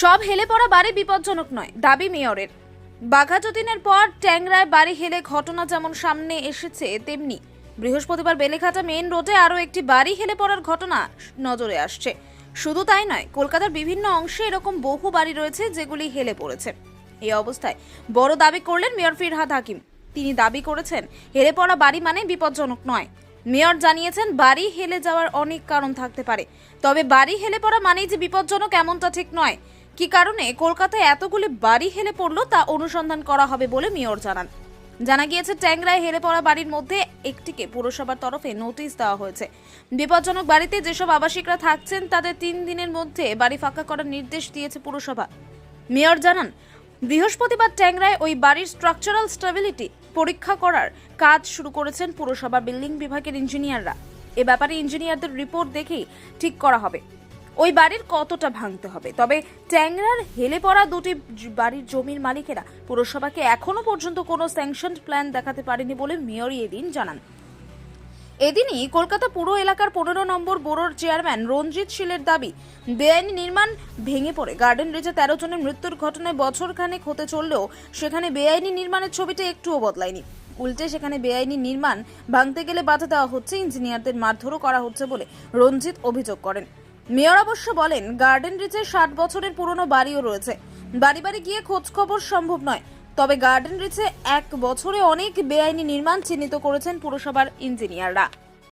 সব হেলে পড়া বাড়ি বিপজ্জনক নয়, দাবি মেয়রের। বাঘাযতীনের পর ট্যাংরায় বাড়ি হেলে ঘটনা যেমন সামনে এসেছে, তেমনি বৃহস্পতিবার বেলেঘাটা মেইন রোডে আরও একটি বাড়ি হেলে পড়ার ঘটনা নজরে আসছে। শুধু তাই নয়, কলকাতার বিভিন্ন অংশে এরকম বহু বাড়ি রয়েছে যেগুলি হেলে পড়েছে। এই অবস্থায় বড় দাবি করলেন মেয়র ফিরহাদ হাকিম। তিনি দাবি করেছেন, হেলে পড়া বাড়ি মানে বিপজ্জনক নয়। মেয়র জানিয়েছেন, বাড়ি হেলে যাওয়ার অনেক কারণ থাকতে পারে। তবে বাড়ি হেলে পড়া মানেই যে বিপজ্জনক এমনটা ঠিক নয় কি কারণে কলকাতায় এতগুলি বাড়ি হেলে পড়ল তা অনুসন্ধান করা হবে বলে মেয়র জানান। জানা গিয়েছে, ট্যাংরায় হেলে পড়া বাড়ির মধ্যে একটিকে পুরসভার তরফে নোটিশ দেওয়া হয়েছে। বিপজ্জনক বাড়িতে যেসব আবাসিকরা থাকছেন, তাদের তিন দিনের মধ্যে বাড়ি ফাঁকা করার নির্দেশ দিয়েছে পুরসভা। মেয়র জানান, বৃহস্পতিবার ট্যাংরায় ওই বাড়ির স্ট্রাকচারাল স্টেবিলিটি পরীক্ষা করার কাজ শুরু করেছেন পুরসভা বিল্ডিং বিভাগের ইঞ্জিনিয়াররা। এ ব্যাপারে ইঞ্জিনিয়ারদের রিপোর্ট দেখেই ঠিক করা হবে। ওই বাড়ির কতটা ভাঙতে হবে? তবে ট্যাংরার হেলে পড়া দুটি বাড়ির জমির মালিকেরা পুরসভাকে এখনও পর্যন্ত কোনো স্যাংশন প্ল্যান দেখাতে পারেনি বলে মেয়রই এদিন জানান। এদিনই কলকাতা পুরো এলাকার পনেরো নম্বর বোরোর চেয়ারম্যান রঞ্জিত শীলের দাবি, বেআইনি নির্মাণ ভেঙে পড়ে। গার্ডেন রেজে তেরো জনের মৃত্যুর ঘটনায় বছর খানেক হতে চললেও সেখানে বেআইনি নির্মাণের ছবিটা একটুও বদলায়নি। উল্টে সেখানে বেআইনি নির্মাণ ভাঙতে গেলে বাধা দেওয়া হচ্ছে, ইঞ্জিনিয়ারদের মারধরও করা হচ্ছে বলে রঞ্জিত অভিযোগ করেন। মেয়র অবশ্য বলেন, গার্ডেন রিচে ষাট বছরের পুরনো বাড়িও রয়েছে। বাড়ি বাড়ি গিয়ে খোঁজ খবর সম্ভব নয়। তবে গার্ডেন রিচে এক বছরে অনেক বেআইনি নির্মাণ চিহ্নিত করেছেন পুরসভার ইঞ্জিনিয়াররা।